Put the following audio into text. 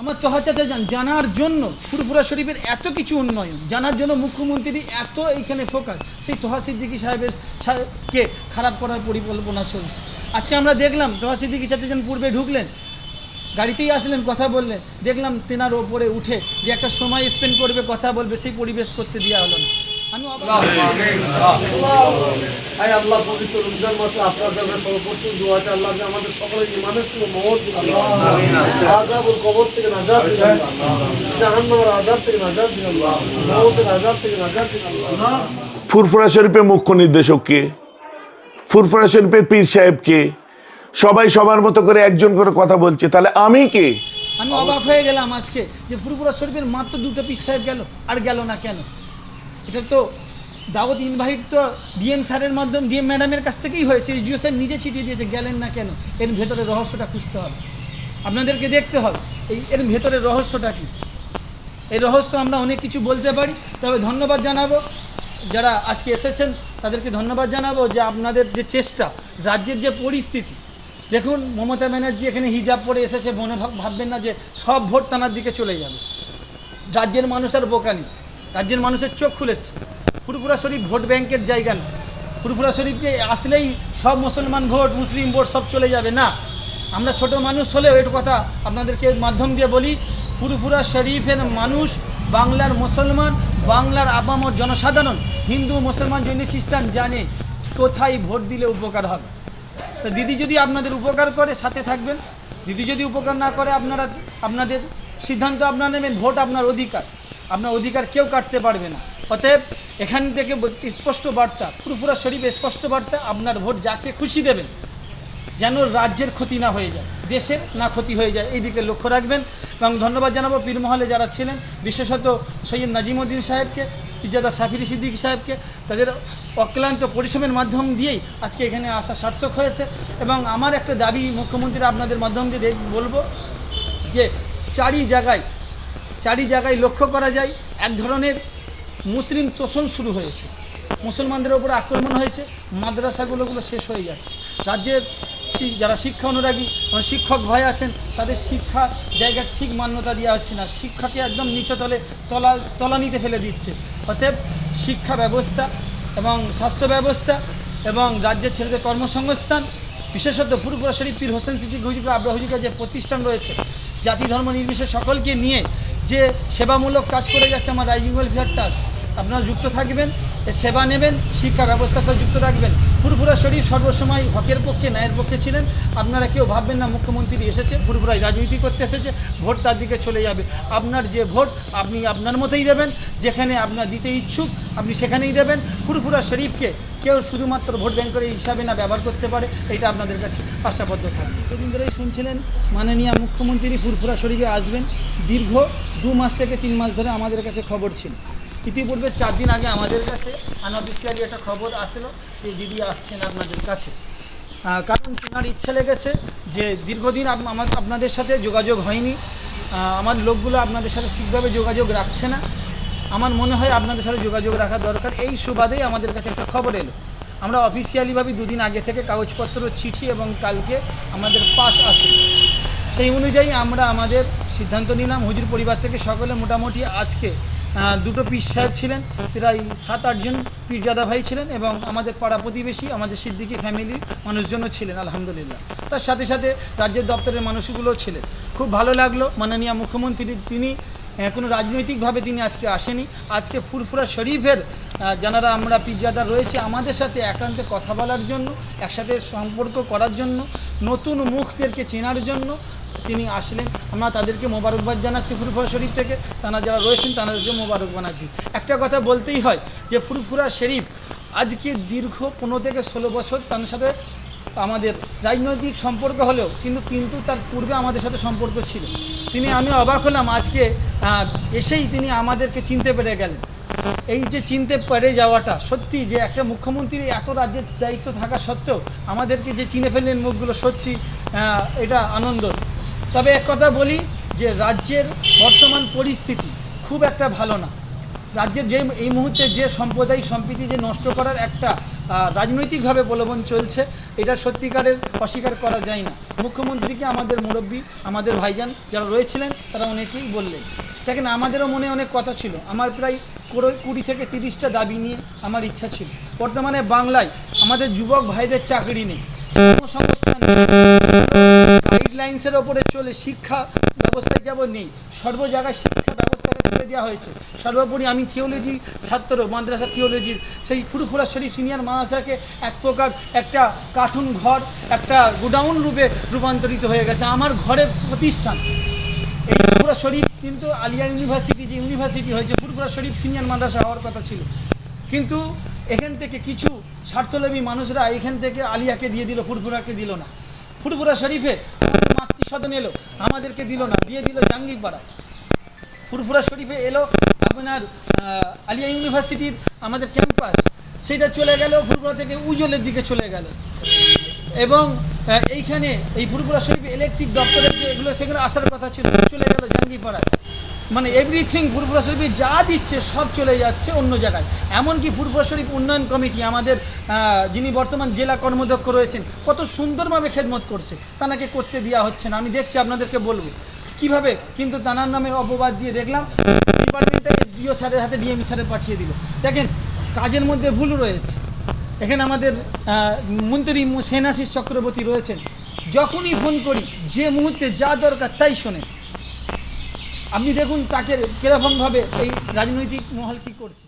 আমার তোহাচাতে যান জানার জন্য ফুরফুরা শরীফের এত কিছু উন্নয়ন, জানার জন্য মুখ্যমন্ত্রী এত এইখানে ফোকাস, সেই তোহা সিদ্দিকী সাহেবের কে খারাপ করার পরিকল্পনা চলছে। আজকে আমরা দেখলাম তোহা সিদ্দিকী যেন পূর্বে ঢুকলেন, গাড়িতেই আসলেন, কথা বললেন, দেখলাম তেনার ওপরে উঠে যে একটা সময় স্পেন্ড করবে, কথা বলবে, সেই পরিবেশ করতে দেওয়া হলো না। আয় আল্লাহ পবিত্র রমজান মাসে আপনার দরবারে সর্বপ্রথম দোয়া আছে। আল্লাহ আমাদের সকলের ইমানের সঙ্গে মহৎ আজাবুল কবর থেকে নাজাত দিন জাহান্নামের আজাব থেকে নাজাত দিন আল্লাহ। মহতের আজাব থেকে নাজাত দিন আল্লাহ। ফুরফুরা শরীফের মুখ্য নির্দেশক কে? ফুরফুরা শরীফের পীর সাহেব কে? সবাই সবার মতো করে একজন করে কথা বলছে। তাহলে আমি কে? আমি অবাক হয়ে গেলাম আজকে যে ফুরফুরা শরীফের মাত্র দুটো পিস সাহেব গেল আর গেল না কেন? এটা তো দাওয়াত ইনভাইট তো ডিএম স্যারের মাধ্যমে, ডিএম ম্যাডামের কাছ থেকেই হয়েছে। এসডিও স্যার নিজে চিঠি দিয়েছে, গেলেন না কেন? এর ভেতরে রহস্যটা খুঁজতে হবে। আপনাদেরকে দেখতে হবে, এই এর ভেতরে রহস্যটা কী? এই রহস্য আমরা অনেক কিছু বলতে পারি, তবে ধন্যবাদ জানাব। যারা আজকে এসেছেন, তাদেরকে ধন্যবাদ জানাব যে আপনাদের যে চেষ্টা, রাজ্যের যে পরিস্থিতি। দেখুন, মমতা ব্যানার্জি এখানে হিজাব পরে এসেছে, মনে ভাব- ভাববেন না যে সব ভোট তানার দিকে চলে যাবে। রাজ্যের মানুষ আর বোকানি রাজ্যের মানুষের চোখ খুলেছে। ফুরফুরা শরীফ ভোট ব্যাংকের জায়গা না। ফুরফুরা শরীফকে আসলেই সব মুসলমান ভোট, মুসলিম ভোট সব চলে যাবে না। আমরা ছোট মানুষ হলেও একটু কথা আপনাদেরকে মাধ্যম দিয়ে বলি ফুরফুরা শরীফের মানুষ বাংলার মুসলমান, বাংলার আবামর জনসাধারণ, হিন্দু, মুসলমান, জৈন, খ্রিস্টান জানে কোথায় ভোট দিলে উপকার হবে। তো দিদি যদি আপনাদের উপকার করে, সাথে থাকবেন। দিদি যদি উপকার না করে, আপনারা আপনাদের সিদ্ধান্ত আপনারা নেবেন, ভোট আপনার অধিকার। আপনার অধিকার কেউ কাটতে পারবে না। অতএব এখান থেকে স্পষ্ট বার্তা, পুরোপুরা শরীফ স্পষ্ট বার্তা, আপনার ভোট যাকে খুশি দেবেন, যেন রাজ্যের ক্ষতি না হয়ে যায়, দেশের না ক্ষতি হয়ে যায়, এই দিকে লক্ষ্য রাখবেন। এবং ধন্যবাদ জানাব পীরমহলে যারা ছিলেন, বিশেষত সৈয়দ নাজিমুদ্দিন সাহেবকে, পিজাদা সাফিরি সিদ্দিক সাহেবকে, তাদের অক্লান্ত পরিশ্রমের মাধ্যম দিয়েই আজকে এখানে আসা সার্থক হয়েছে। এবং আমার একটা দাবি মুখ্যমন্ত্রী আপনাদের মাধ্যম দিয়ে বলব যে চারি জায়গায় চারি জায়গায় লক্ষ্য করা যায়, এক ধরনের মুসলিম তোষণ শুরু হয়েছে। মুসলমানদের ওপরে আক্রমণ হয়েছে, মাদ্রাসাগুলোগুলো শেষ হয়ে যাচ্ছে। রাজ্যের যারা শিক্ষা অনুরাগী শিক্ষক ভাই আছেন, তাদের শিক্ষা জায়গার ঠিক মান্যতা দেওয়া হচ্ছে না। শিক্ষাকে একদম নিচতলে তলা তলানিতে ফেলে দিচ্ছে। অতএব শিক্ষা ব্যবস্থা এবং স্বাস্থ্য ব্যবস্থা এবং রাজ্যের ছেলেদের কর্মসংস্থান, বিশেষত ফুরপুরা শরীফ পীর হোসেন সিদ্দিক হুজুর আব্রা হুজুরের যে প্রতিষ্ঠান রয়েছে, জাতি ধর্ম নির্বিশেষে সকলকে নিয়ে যে সেবামূলক কাজ করে যাচ্ছে আমার রাইজিং ওয়েলফেয়ার ট্রাস্ট আপনারা যুক্ত থাকবেন। সেবা নেবেন, শিক্ষা ব্যবস্থার সাথে যুক্ত রাখবেন। ফুরফুরা শরীফ সর্বসময় হকের পক্ষে, ন্যায়ের পক্ষে ছিলেন। আপনারা কেউ ভাববেন না, মুখ্যমন্ত্রী এসেছে ফুরফুরায় রাজনীতি করতে এসেছে, ভোট তার দিকে চলে যাবে। আপনার যে ভোট, আপনি আপনার মতোই দেবেন। যেখানে আপনার দিতে ইচ্ছুক, আপনি সেখানেই দেবেন। ফুরফুরা শরীফকে কেউ শুধুমাত্র ভোট ব্যাংকের হিসাবে না ব্যবহার করতে পারে, এটা আপনাদের কাছে আশাবদ্ধ থাকবে। দুদিন ধরেই শুনছিলেন, মাননীয় মুখ্যমন্ত্রী ফুরফুরা শরীফে আসবেন। দীর্ঘ দু মাস থেকে তিন মাস ধরে আমাদের কাছে খবর ছিল। ইতিপূর্বে চার দিন আগে আমাদের কাছে আনঅফিসিয়ালি একটা খবর আসলো যে দিদি আসছেন আপনাদের কাছে। কারণ তেনার ইচ্ছা লেগেছে যে দীর্ঘদিন আমার আপনাদের সাথে যোগাযোগ হয়নি। আমার লোকগুলো আপনাদের সাথে ঠিকভাবে যোগাযোগ রাখছে না। আমার মনে হয় আপনাদের সাথে যোগাযোগ রাখা দরকার। এই সুবাদেই আমাদের কাছে একটা খবর এলো। আমরা অফিসিয়ালিভাবে দুদিন আগে থেকে কাগজপত্র, চিঠি এবং কালকে আমাদের পাস আসে। সেই অনুযায়ী আমরা আমাদের সিদ্ধান্ত নিলাম। হুজুর পরিবার থেকে সকলে মোটামুটি আজকে দুটো পীর সাহেব ছিলেন, প্রায় সাত আটজন পীরজাদা ভাই ছিলেন এবং আমাদের পাড়া প্রতিবেশী, আমাদের সিদ্দিকি ফ্যামিলির মানুষজনও ছিলেন, আলহামদুলিল্লাহ। তার সাথে সাথে রাজ্যের দপ্তরের মানুষগুলো ছিলেন। খুব ভালো লাগল মাননীয় মুখ্যমন্ত্রী, তিনি কোনো রাজনৈতিকভাবে তিনি আজকে আসেনি। আজকে ফুরফুরা শরীফের যারা আমরা পিজ্জাদা রয়েছে, আমাদের সাথে একান্তে কথা বলার জন্য, একসাথে সম্পর্ক করার জন্য, নতুন মুখদেরকে চেনার জন্য তিনি আসলেন। আমরা তাদেরকে মোবারকবাদ জানাচ্ছি ফুরফুরা শরীফ থেকে। তারা যারা রয়েছেন, তাদেরকে মোবারক জানাচ্ছি। একটা কথা বলতেই হয় যে ফুরফুরা শরীফ আজকে দীর্ঘ পনেরো থেকে ষোলো বছর তার সাথে আমাদের রাজনৈতিক সম্পর্ক হলেও, কিন্তু কিন্তু তার পূর্বে আমাদের সাথে সম্পর্ক ছিল। তিনি, আমি অবাক হলাম আজকে এসেই তিনি আমাদেরকে চিনতে পেরে গেলেন। এই যে চিনতে পেরে যাওয়াটা, সত্যি যে একটা মুখ্যমন্ত্রীর এত রাজ্যের দায়িত্ব থাকা সত্ত্বেও আমাদেরকে যে চিনে ফেললেন মুখগুলো, সত্যি এটা আনন্দ। তবে এক কথা বলি যে রাজ্যের বর্তমান পরিস্থিতি খুব একটা ভালো না। রাজ্যের যে এই মুহূর্তে যে সাম্প্রদায়িক সম্প্রীতি যে নষ্ট করার একটা রাজনৈতিকভাবে প্রলোভন চলছে, এটা সত্যিকারের অস্বীকার করা যায় না। মুখ্যমন্ত্রীকে আমাদের মুরব্বী, আমাদের ভাইজান যারা রয়েছিলেন, তারা অনেকেই বললেন। দেখেন, আমাদেরও মনে অনেক কথা ছিল। আমার প্রায় কুড়ি- কুড়ি থেকে তিরিশটা দাবি নিয়ে আমার ইচ্ছা ছিল। বর্তমানে বাংলায় আমাদের যুবক ভাইদের চাকরি নেই। কর্মসংস্থান গাইডলাইন্সের ওপরে চলে শিক্ষা ব্যবস্থায় যেমন নেই। সর্ব জায়গায় শিক্ষা ব্যবস্থাকে তুলে দেওয়া হয়েছে। সর্বোপরি আমি থিওলজি ছাত্র, মাদ্রাসা থিওলজির সেই ফুরফুরা শরীফ সিনিয়র মাদ্রাসাকে এক প্রকার একটা কার্টুন ঘর, একটা গোডাউন রূপে রূপান্তরিত হয়ে গেছে। আমার ঘরের প্রতিষ্ঠান। এই ফুরফুরা শরীফ কিন্তু আলিয়া ইউনিভার্সিটি, যে ইউনিভার্সিটি হয়েছে, ফুরফুরা শরীফ সিনিয়র মাদ্রাসা হওয়ার কথা ছিল। কিন্তু এখান থেকে কিছু স্বার্থলোভী মানুষরা এখান থেকে আলিয়াকে দিয়ে দিল, ফুরফুরাকে দিল না। ফুরফুরা শরীফে মাতৃসদন এলো, আমাদেরকে দিল না, দিয়ে দিল জাঙ্গিপাড়া ফুরফুরা শরীফে এলো, আপনার আলিয়া ইউনিভার্সিটির আমাদের ক্যাম্পাস, সেটা চলে গেল, ফুরফুরা থেকে উজলের দিকে চলে গেল। এবং এইখানে এই ফুরফুরা শরীফে ইলেকট্রিক দপ্তরের যে এগুলো, সেগুলো আসার কথা ছিল, চলে গেল জাঙ্গিপাড়ায় মানে এভরিথিং ফুরফুরা শরীফে যা দিচ্ছে সব চলে যাচ্ছে অন্য জায়গায়। এমনকি ফুরফুরা শরীফ উন্নয়ন কমিটি, আমাদের যিনি বর্তমান জেলা কর্মদক্ষ রয়েছেন, কত সুন্দরভাবে খেদমত করছে। তানাকে করতে দেওয়া হচ্ছে না। আমি দেখছি, আপনাদেরকে বলব। কীভাবে? কিন্তু তানার নামে অপবাদ দিয়ে দেখলাম ডিপার্টমেন্টটা এসডিও স্যারের হাতে ডিএম স্যারে পাঠিয়ে দিল। দেখেন, কাজের মধ্যে ভুল রয়েছে। এখানে আমাদের মন্ত্রী সেনাশিস চক্রবর্তী রয়েছেন। যখনই ফোন করি, যে মুহূর্তে যা দরকার তাই শোনে আপনি দেখুন তাকে কেরকমভাবে এই রাজনৈতিক মহল কী করছে।